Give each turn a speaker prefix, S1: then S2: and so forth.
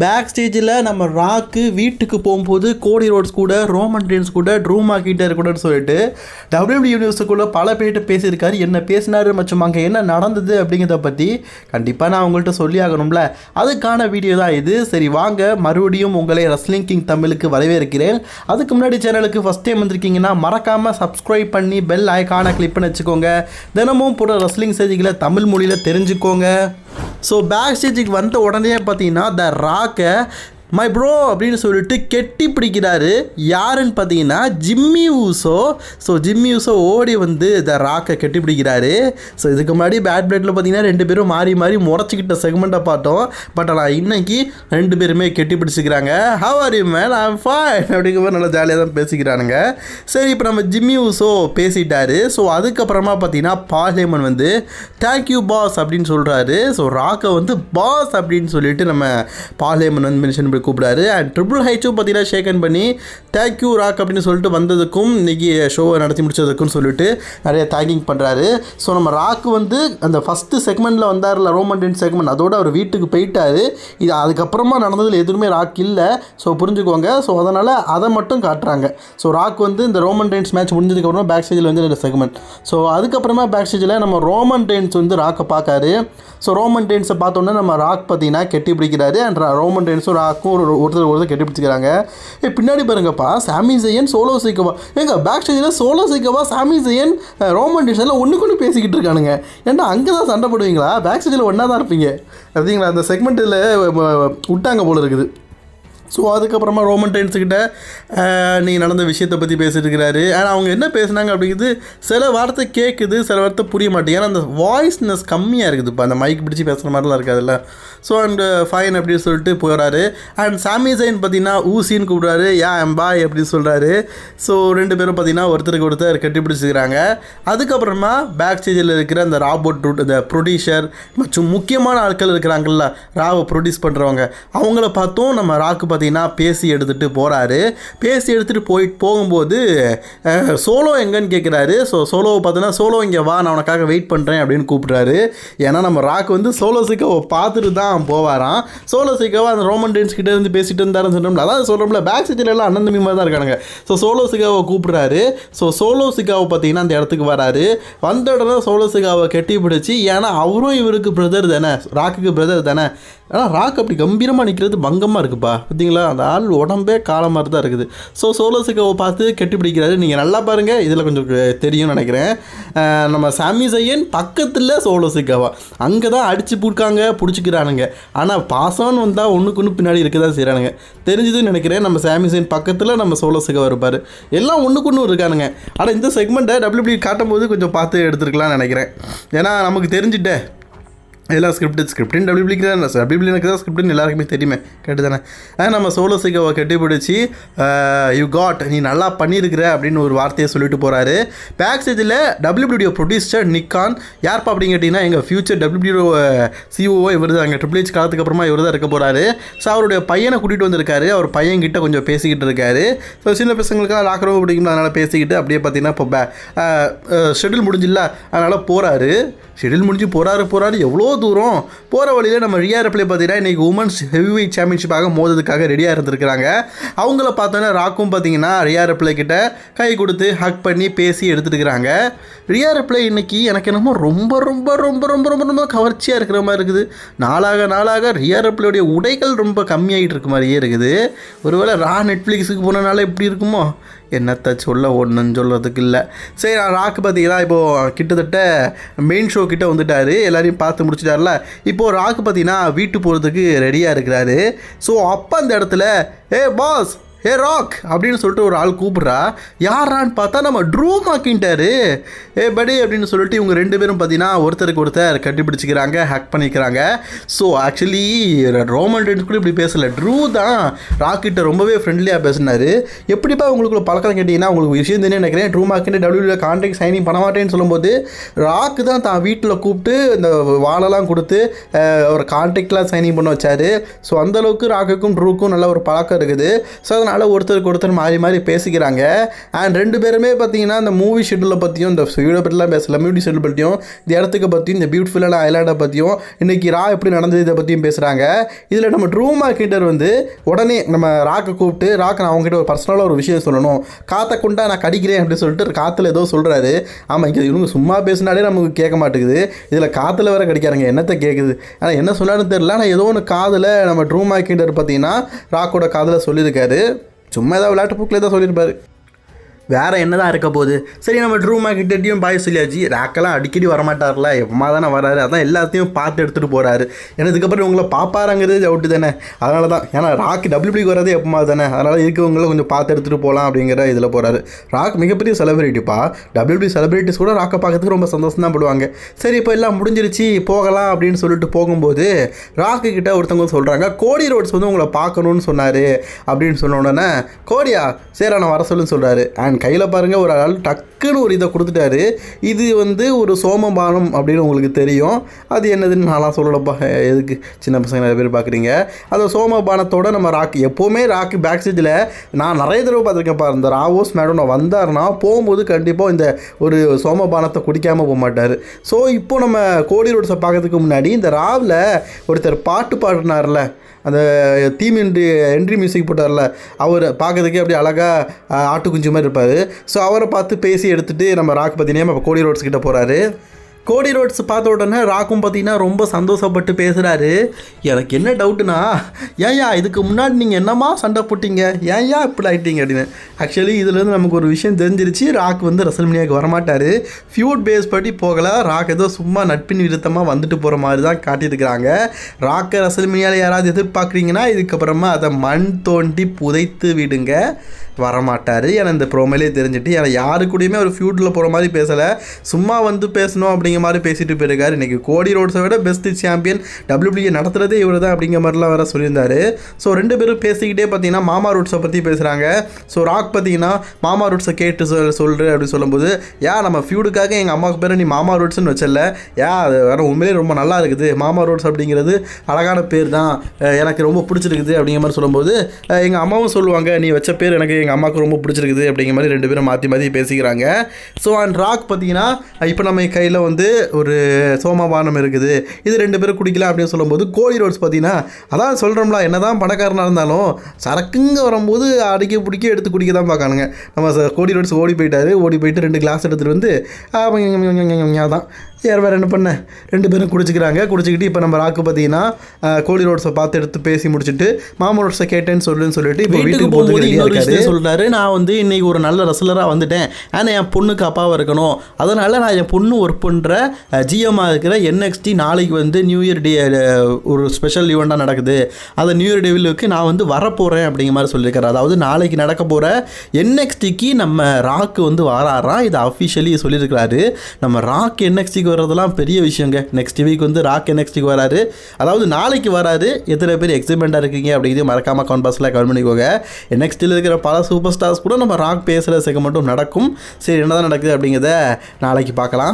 S1: Back ஸ்டேஜில் நம்ம ராக்கு வீட்டுக்கு போகும்போது கோடி ரோட்ஸ் கூட ரோமன் டென்ஸ் கூட ட்ரூமா கிட்டர் கூடன்னு சொல்லிட்டு டபிள்யூடி யூனிவர்ஸுக்குள்ளே பல பேர்கிட்ட பேசியிருக்காரு. என்ன பேசினாரு மற்றும் அங்கே என்ன நடந்தது அப்படிங்கிறத பற்றி கண்டிப்பாக நான் உங்கள்கிட்ட சொல்லி ஆகணும்ல. அதுக்கான வீடியோ தான் இது. சரி வாங்க. மறுபடியும் உங்களை ரஸ்லிங் கிங் தமிழுக்கு வரவேற்கிறேன். அதுக்கு முன்னாடி சேனலுக்கு ஃபஸ்ட் டைம் வந்திருக்கீங்கன்னா மறக்காமல் சப்ஸ்கிரைப் பண்ணி பெல் ஐக்கானை கிளிக் பண்ணி வச்சுக்கோங்க. தினமும் போட ரஸ்லிங் செய்திகளை தமிழ் மொழியில் தெரிஞ்சுக்கோங்க. ஸோ பேக் ஸ்டேஜுக்கு வந்த உடனே பார்த்தீங்கன்னா த ராக்கை மை ப்ரோ அப்படின்னு சொல்லிட்டு கெட்டி பிடிக்கிறாரு. யாருன்னு பார்த்தீங்கன்னா Jimmy Uso. So Jimmy Uso ஓடி வந்து த ராக்கை கெட்டி பிடிக்கிறாரு. ஸோ இதுக்கு முன்னாடி பேட் பிளேட்டில் பார்த்தீங்கன்னா ரெண்டு பேரும் மாறி மாறி முறைச்சிக்கிட்ட செக்மெண்ட்டை பார்த்தோம். பட் ஆனால் இன்னைக்கு ரெண்டு பேருமே கெட்டி பிடிச்சிக்கிறாங்க. How are you man I'm fine அப்படிங்கிற மாதிரி நல்லா ஜாலியாக தான் பேசிக்கிறானுங்க. சரி இப்போ நம்ம ஜிம்மி ஊசோ பேசிட்டாரு. ஸோ அதுக்கப்புறமா பார்த்தீங்கன்னா பாலேமன் வந்து தேங்க்யூ பாஸ் அப்படின்னு சொல்கிறாரு ஸோ ராக்கை வந்து பாஸ் அப்படின்னு சொல்லிட்டு நம்ம பாலேமன் வந்து மென்ஷன் அப்படி கூப்பிடாரு. அண்ட் ட்ரிபிள் ஹைச்சும் பார்த்தீங்கன்னா ஷேக்கன் பண்ணி தேங்க்யூ ராக் அப்படின்னு சொல்லிட்டு வந்ததுக்கும் இன்னைக்கு ஷோவை நடத்தி முடிச்சதுக்கும் சொல்லிட்டு நிறைய தேங்கிங் பண்ணுறாரு ஸோ நம்ம ராக் வந்து அந்த ஃபஸ்ட்டு செக்மெண்ட்டில் வந்தார்ல ரோமன் செக்மெண்ட் அதோட அவர் வீட்டுக்கு போயிட்டாரு. இது அதுக்கப்புறமா நடந்ததில் எதுவுமே ராக் இல்லை. ஸோ புரிஞ்சுக்கோங்க. ஸோ அதனால் அதை மட்டும் காட்டுறாங்க. ஸோ ராக் வந்து இந்த ரோமன் டெயின்ஸ் மேட்ச் முடிஞ்சதுக்கப்புறமா பேக் ஸ்டேஜில் வந்து இந்த செக்மெண்ட் ஸோ அதுக்கப்புறமா பேக் ஸ்டேஜில் நம்ம ரோமன் டெயின்ஸ் வந்து ராக்கை பார்க்காரு. ஸோ ரோமன் டெயின்ஸை பார்த்தோன்னே நம்ம ராக் பார்த்தீங்கன்னா கெட்டி பிடிக்கிறாரு. அண்ட் ரோமன் டென்ஸும் ராக்கும் ஒரு ஒருத்தர் ஒருத்தர் கெட்டி பிடிச்சிக்கிறாங்க ஏ பின்னாடி பாருங்கப்பா சாமி ஜெயன் சோலோ சைக்கோவா ஏங்க பேக் ஸ்டேஜில் சோலோ சைக்கோவா சாமி ஜெயன் ரோமன் டிஷனில் எல்லாம் ஒன்றுக்கு ஒன்று பேசிக்கிட்டு இருக்கானுங்க. ஏன்டா அங்கே தான் சண்டை போடுவீங்களா? பேக் ஸ்டேஜில் ஒன்றா தான் இருப்பீங்க அப்படிங்களா அந்த செக்மெண்ட்டில் விட்டாங்க போல இருக்குது. ஸோ அதுக்கப்புறமா ரோமன் டைன்ஸுக்கிட்ட நீ நடந்த விஷயத்தை பற்றி பேசிட்டுருக்கிறாரு. ஆனால் அவங்க என்ன பேசுனாங்க அப்படிங்கிறது சில வார்த்தை கேட்குது சில வார்த்தை புரிய மாட்டேங்குது ஏன்னா அந்த வாய்ஸ்னஸ் கம்மியாக இருக்குது இப்போ அந்த மைக் பிடிச்சி பேசுகிற மாதிரிலாம் இருக்காதுல்ல. ஸோ அண்ட் ஃபைன் அப்படின்னு சொல்லிட்டு போகிறாரு அண்ட் சாமி ஜெயின் பார்த்தீங்கன்னா ஊசின்னு கூப்பிட்றாரு. யா எம்பாய் அப்படின்னு சொல்கிறாரு ஸோ ரெண்டு பேரும் பார்த்தீங்கன்னா ஒருத்தருக்கு ஒருத்தர் கட்டி பிடிச்சிக்கிறாங்க அதுக்கப்புறமா பேக் ஸ்டேஜில் இருக்கிற அந்த ராபோட் ரூட் இந்த ப்ரொடியூசர் மற்றும் முக்கியமான ஆட்கள் இருக்கிறாங்கல்ல ராவை ப்ரொடியூஸ் பண்ணுறவங்க அவங்கள பார்த்தும் நம்ம ராக்கு பார்த்தீங்கன்னா பேசி எடுத்துகிட்டு போகிறாரு பேசி எடுத்துகிட்டு போயிட்டு போகும்போது சோலோ எங்கன்னு கேட்குறாரு ஸோ சோலோவை பார்த்தீங்கன்னா சோலோ இங்கே வா நான் உனக்காக வெயிட் பண்ணுறேன் அப்படின்னு கூப்பிட்றாரு. ஏன்னா நம்ம ராக் வந்து சோலோ சிக்காவை பார்த்துட்டு தான் போவாராம். சோலோ சிக்கோவை அந்த ரோமன் டென்ஸ் கிட்டே இருந்து பேசிட்டு இருந்தாருன்னு சொன்னோம்ல அதான் சொல்கிறோம்ல பேக் சீட்டில் எல்லாம் அண்ணன் தம்பி மாதிரி தான் இருக்கானுங்க. ஸோ சோலோ சிக்காவை கூப்பிட்றாரு. ஸோ சோலோ சிக்காவை பார்த்தீங்கன்னா அந்த இடத்துக்கு வராரு. வந்த உடனே சோலோ சிக்காவை கட்டி பிடிச்சி ஏன்னா அவரும் இவருக்கு பிரதர் தானே. ராக்குக்கு பிரதர் தானே. ஆனால் ராக் அப்படி கம்பீரமாக நிற்கிறது பங்கமாக இருக்குப்பா. பார்த்தீங்களா அந்த ஆள் உடம்பே காலம் மாதிரி தான் இருக்குது. ஸோ சோலோ சிக்காவை பார்த்து கெட்டு பிடிக்கிறாரு. நீங்கள் நல்லா பாருங்கள் இதில் கொஞ்சம் தெரியும்னு நினைக்கிறேன். நம்ம சாமி ஜெயன் பக்கத்தில் சோலோசிக்காவா அங்கே தான் அடித்து பிடிக்காங்க பிடிச்சிக்கிறானுங்க. ஆனால் பாசம்னு வந்தால் ஒன்றுக்கு ஒன்று பின்னாடி இருக்க தான் செய்கிறானுங்க தெரிஞ்சதுன்னு நினைக்கிறேன். நம்ம சாமி ஜெயன் பக்கத்தில் நம்ம சோலோசிக்கா இருப்பார். எல்லாம் ஒன்றுக்கு ஒன்று இருக்கானுங்க. ஆனால் இந்த செக்மெண்ட்டை டபிள்யூபிள்யூ காட்டும் போது கொஞ்சம் பார்த்து எடுத்துருக்கலாம்னு நினைக்கிறேன். ஏன்னா நமக்கு தெரிஞ்சுட்டே. எல்லாம் ஸ்கிரிப்ட் ஸ்கிரிப்டின் டபிள்யூபிளிக்கு தான்? டபிள்யூபிளி எனக்கு தான் ஸ்கிரிப்டின் எல்லாருக்குமே தெரியுமே. கேட்டு தானே? ஆனால் நம்ம சோலோ சிகாவை கட்டிப்பிடிச்சி யூ காட் நீ நல்லா பண்ணியிருக்கிற அப்படின்னு ஒரு வார்த்தையை சொல்லிட்டு போகிறாரு பேக் ஸ்டேஜில் டபிள்யூபிடிஓ ப்ரொடியூசர் நிக்கான். யார்ப்பா அப்படின்னு கேட்டிங்கன்னா எங்கள் ஃபியூச்சர் டபிள்யூபிடியோ சிஓஓ இவர் தான் எங்கள் ட்ரிபிள் ஹெச் காலத்துக்கு அப்புறமா இவர் தான் இருக்க போகிறாரு ஸோ அவருடைய பையனை கூட்டிகிட்டு வந்திருக்காரு. அவர் பையன்கிட்ட கொஞ்சம் பேசிக்கிட்டு இருக்காரு. ஸோ சின்ன பசங்களுக்கெல்லாம் லாக்கரவும் பிடிக்கும் அதனால் பேசிக்கிட்டு அப்படியே பார்த்தீங்கன்னா இப்போ பே ஷெட்யூல் முடிஞ்சில்ல. அதனால் போகிறாரு ஷெட்யூல் முடிஞ்சு போகிறாரு போகிறாரு எவ்வளோ தூரம் போகிற வழியில் நம்ம ரியா ரெப்ளே பார்த்தீங்கன்னா இன்றைக்கி உமன்ஸ் ஹெவி சாம்பியன்ஷிப்பாக மோதுறதுக்காக ரெடியாக இருந்திருக்கிறாங்க. அவங்கள பார்த்தோன்னா ராக்கும் பார்த்தீங்கன்னா ரியா ரெப்ளே கிட்ட கை கொடுத்து ஹக் பண்ணி பேசி எடுத்துட்டு இருக்கிறாங்க ரியா ரெப்ளே இன்னைக்கு எனக்கு என்னமோ ரொம்ப ரொம்ப ரொம்ப ரொம்ப ரொம்ப ரொம்ப கவர்ச்சியாக இருக்கிற மாதிரி இருக்குது. நாளாக நாளாக ரியா ரெப்ளேடைய உடைகள் ரொம்ப கம்மியாகிட்டு இருக்க மாதிரியே இருக்குது. ஒருவேளை ரா நெட்ஃப்ளிக்ஸுக்கு போனனால எப்படி இருக்குமோ? என்னத்தை சொல்ல ஒன்றும் சொல்கிறதுக்கு இல்லை. சரி நான் ராக்கு பார்த்தீங்கன்னா இப்போது கிட்டத்தட்ட மெயின் ஷோ கிட்டே வந்துட்டார். எல்லாரையும் பார்த்து முடிச்சிட்டார்ல. இப்போது ராக்கு பார்த்தீங்கன்னா வீட்டு போகிறதுக்கு ரெடியாக இருக்கிறாரு. ஸோ அப்போ அந்த இடத்துல ஏ பாஸ் ஏ ராக் அப்படின்னு சொல்லிட்டு ஒரு ஆள் கூப்பிட்றா. யாரான்னு பார்த்தா நம்ம ட்ரூ மாக்கின்ட்டாரு ஏ படி அப்படின்னு சொல்லிட்டு இவங்க ரெண்டு பேரும் பார்த்தீங்கன்னா ஒருத்தருக்கு ஒருத்தர் கட்டிப்பிடிச்சிக்கிறாங்க ஹேக் பண்ணிக்கிறாங்க. ஸோ ஆக்சுவலி ரோமன் டென்ஸ் கூட இப்படி பேசலை. ட்ரூ தான் ராக்கிட்ட ரொம்பவே ஃப்ரெண்ட்லியாக பேசினார். எப்படிப்பா உங்களுக்கு பழக்கம் கேட்டிங்கன்னா உங்களுக்கு விஷயம் தானே நினைக்கிறேன். ட்ரூ மார்க்கிட்ட டபிள்யூ கான்ட்ராக்ட் சைனிங் பண்ண மாட்டேன்னு சொல்லும்போது ராக்கு தான் தான் வீட்டில் கூப்பிட்டு இந்த வாழெல்லாம் கொடுத்து ஒரு கான்ட்ராக்ட்லாம் சைனிங் பண்ண வச்சாரு. ஸோ அந்தளவுக்கு ராக்குக்கும் ட்ரூக்கும் நல்ல ஒரு பழக்கம் இருக்குது. ஸோ அதனால் அதனால் ஒருத்தருக்கு ஒருத்தர் மாறி மாறி பேசிக்கிறாங்க. அண்ட் ரெண்டு பேருமே பார்த்தீங்கன்னா இந்த மூவி ஷெட்யூலை பற்றியும் இந்த வீடியோ பற்றிலாம் பேசல. மியூடி ஷெட்யூல் பற்றியும் இந்த இடத்துக்கு பற்றியும் இந்த பியூட்டிஃபுல்லான ஐலாண்டை பற்றியும் இன்றைக்கி ரா எப்படி நடந்தது இதை பற்றியும் பேசுகிறாங்க இதில் நம்ம ட்ரூ மார்க்கெட்டர் வந்து உடனே நம்ம ராக்கை கூப்பிட்டு ராக் நான் அவங்ககிட்ட ஒரு பர்சனலாக ஒரு விஷயம் சொல்லணும். காற்றை கொண்டா நான் கடிக்கிறேன் அப்படின்னு சொல்லிட்டு காற்றுல ஏதோ சொல்கிறாரு ஆமாம் இங்கே இவங்க சும்மா பேசினாலே நமக்கு கேட்க மாட்டேங்குது. இதில் காற்றுல வேற கடிக்கிறாங்க என்னத்தை கேட்குது ஆனால் என்ன சொன்னாலும் தெரியல. ஆனால் ஏதோ ஒன்று காதில் நம்ம ட்ரூ மார்க்கெட்டர் பார்த்தீங்கன்னா ராக்கோட காதில் சொல்லியிருக்காரு. சும்மா ஏதாவது விளையாட்டு புக்கில் தான் சொல்லியிருப்பாரு. வேற என்னதான் இருக்க போகுது? சரி நம்ம ட்ரூ கிட்டேயும் பாய் சொல்லியாச்சு. ராக்கெல்லாம் அடிக்கடி வரமாட்டார்ல. எப்பமா தானே வராரு. அதான் எல்லாத்தையும் பார்த்து எடுத்துகிட்டு போகிறாரு ஏன்னா இதுக்கப்புறம் உங்களை பாப்பாருங்கிறது டவுட்டு தானே. அதனால தான் ஏன்னா ராக் டபிள்யூபிக்கு வரதே எப்பமா தானே. அதனால் இருக்கவங்கள கொஞ்சம் பார்த்து எடுத்துகிட்டு போகலாம் அப்படிங்கிற இதில் போகிறாரு ராக் மிகப்பெரிய செலிபிரிட்டிப்பா டபிள்யூபி செலிபிரிட்டிஸ் கூட ராக்கை பார்க்கறதுக்கு ரொம்ப சந்தோஷம் தான் படுவாங்க. சரி இப்போ எல்லாம் முடிஞ்சிருச்சு. போகலாம் அப்படின்னு சொல்லிட்டு போகும்போது ராக்கு கிட்ட ஒருத்தவங்க சொல்கிறாங்க கோடி ரோட்ஸ் வந்து உங்களை பார்க்கணும்னு சொன்னார். அப்படின்னு சொன்ன உடனே கோடியா? சரி நான் வர சொல்லுன்னு சொல்கிறாரு அண்ட் கையில் பாருங்கள் ஒரு ஆள் டக்குன்னு ஒரு இதை கொடுத்துட்டாரு. இது வந்து ஒரு சோமபானம் அப்படின்னு உங்களுக்கு தெரியும். அது என்னதுன்னு நான்லாம் சொல்லலப்பா. எதுக்கு சின்ன பசங்க நிறைய பேர் பார்க்குறீங்க. அந்த சோமபானத்தோட நம்ம ராக்கு எப்போவுமே ராக்கு பேக் ஸ்டேஜில் நான் நிறைய தடவை பார்த்துருக்கேன்ப்பா. இந்த ராவோஸ் மேடம் நான் வந்தாருன்னா போகும்போது கண்டிப்பாக இந்த ஒரு சோமபானத்தை குடிக்காமல் போக மாட்டார். ஸோ இப்போ நம்ம கோடி ரோட்ஸை பார்க்கறதுக்கு முன்னாடி இந்த ராவில் ஒருத்தர் பாட்டு பாடினார்ல. அந்த தீம் என்ட்ரி என்ட்ரி மியூசிக் போட்டார்ல அவர் பார்க்கறதுக்கே அப்படியே அழகாக ஆட்டு குஞ்சு மாதிரி இருப்பார். ஸோ அவரை பார்த்து பேசி எடுத்துகிட்டு நம்ம ராக் பார்த்தீங்கன்னா இப்போ கோடி ரோட்ஸ் கிட்டே போகிறாரு கோடி ரோட்ஸ் பார்த்த உடனே ராக்கும் பார்த்தீங்கன்னா ரொம்ப சந்தோஷப்பட்டு பேசுகிறாரு எனக்கு என்ன டவுட்டுனா ஏன்யா இதுக்கு முன்னாடி நீங்கள் என்னம்மா சண்டை போட்டீங்க? ஏன்யா இப்படி ஆகிட்டீங்க அப்படின்னு. ஆக்சுவலி இதுலேருந்து நமக்கு ஒரு விஷயம் தெரிஞ்சிருச்சு. ராக் வந்து ரசல்மினியாவுக்கு வரமாட்டார். ஃபியூட் பேஸ் படி போகலை. ராக் ஏதோ சும்மா நட்பின் விருத்தமாக வந்துட்டு போகிற மாதிரி தான் காட்டியிருக்கிறாங்க. ராக்கை ரசல்மினியாவில் யாராவது எதிர்பார்க்குறீங்கன்னா இதுக்கப்புறமா அதை மண் தோண்டி புதைத்து விடுங்க. வரமாட்டார். ஏன்னா இந்த ப்ரோமேலே தெரிஞ்சுட்டு ஏன்னா யாரு கூடயுமே ஒரு ஃபியூட்டில் போகிற மாதிரி பேசலை. சும்மா வந்து பேசணும் அப்படிங்கிற மாதிரி பேசிட்டு போயிருக்காரு. இன்றைக்கி கோடி ரோட்ஸை விட பெஸ்ட் சாம்பியன் டபிள்யூபிஏ நடத்துகிறதே இவர் தான் அப்படிங்கிற மாதிரிலாம் வேறு சொல்லியிருந்தாரு. ஸோ ரெண்டு பேரும் பேசிக்கிட்டே பார்த்தீங்கன்னா மாமா ரூட்ஸை பற்றி பேசுகிறாங்க ஸோ ராக் பார்த்தீங்கன்னா மாமா ரூட்ஸை கேட்டு சொல் சொல்கிற அப்படின்னு சொல்லும்போது ஏன் நம்ம ஃபியூடுக்காக எங்கள் அம்மாவுக்கு பேர் நீ மாமா ரூட்ஸ்னு வச்சல ஏன் அது வேற உண்மையிலே ரொம்ப நல்லா இருக்குது. மாமா ரூட்ஸ் அப்படிங்கிறது அழகான பேர் தான். எனக்கு ரொம்ப பிடிச்சிருக்குது அப்படிங்கிற மாதிரி சொல்லும்போது எங்கள் அம்மாவும் சொல்லுவாங்க நீ வச்ச பேர் எனக்கு எங்கள் அம்மாவுக்கு ரொம்ப பிடிச்சிருக்குது அப்படிங்கிற மாதிரி ரெண்டு பேரும் மாற்றி மாற்றி பேசிக்கிறாங்க. ஸோ அண்ட் ராக் பார்த்தீங்கன்னா இப்போ நம்ம கையில் வந்து ஒரு சோமபானம் இருக்குது. இது ரெண்டு பேரும் குடிக்கலாம் அப்படின்னு சொல்லும்போது கோழி ரோட்ஸ் பார்த்தீங்கன்னா அதான் சொல்கிறோம்ல என்ன தான் பணக்காரனாக இருந்தாலும் சரக்குங்க வரும்போது அடிக்க பிடிக்க எடுத்து குடிக்க தான் பார்க்கானுங்க. நம்ம கோடி ரோட்ஸ் ஓடி போயிட்டாரு ஓடி போயிட்டு ரெண்டு கிளாஸ் எடுத்துகிட்டு வந்து தான் யார் வேறு என்ன பண்ண? ரெண்டு பேரும் குடிச்சிக்கிறாங்க. குடிச்சிக்கிட்டு இப்போ நம்ம ராக்கு பார்த்தீங்கன்னா கோழி ரோட்ஸை பார்த்து எடுத்து பேசி முடிச்சுட்டு மாமா ரோட்ஸை கேட்டேன்னு சொல்லுன்னு சொல்லிட்டு இப்போ வீட்டுக்கு போகும்போது சொல்கிறாரு நான் வந்து இன்னைக்கு ஒரு நல்ல ரசலராக வந்துட்டேன். ஆனால் என் பொண்ணுக்கு அப்பாவாக இருக்கணும். அதனால் நான் என் பொண்ணு ஒர்க் பண்ணுற ஜிஎம்மாக இருக்கிற என்எக்ஸ்டி நாளைக்கு வந்து நியூ இயர் டே ஒரு ஸ்பெஷல் ஈவெண்ட்டாக நடக்குது. அந்த நியூ இயர் டேவிலுக்கு நான் வந்து வரப்போகிறேன் அப்படிங்கிற மாதிரி சொல்லியிருக்காரு. அதாவது நாளைக்கு நடக்க போகிற என்எக்ஸ்டிக்கு நம்ம ராக்கு வந்து வராராம் இதை அஃபிஷியலி சொல்லியிருக்கிறாரு. நம்ம ராக் என்எக்ஸ்டிக்கு வர்றதெல்லாம் பெரிய விஷயங்க. நெக்ஸ்ட் வீக் வந்து ராக் என்எக்ஸ்டிக்கு வராரு. அதாவது நாளைக்கு வராரு. எத்தனை பேர் எக்ஸைட்மெண்ட்டாக இருக்கீங்க அப்படிங்கிறது மறக்காமல் கமெண்ட் பாக்ஸில் கமெண்ட் பண்ணிக்கோங்க. நெக்ஸ்ட்டில் இருக்கிற பல சூப்பர் ஸ்டார்ஸ் கூட நம்ம ராக் பேசுகிற செகமெண்ட்டும் நடக்கும். சரி என்னதான் நடக்குது அப்படிங்கிறத நாளைக்கு பார்க்கலாம்.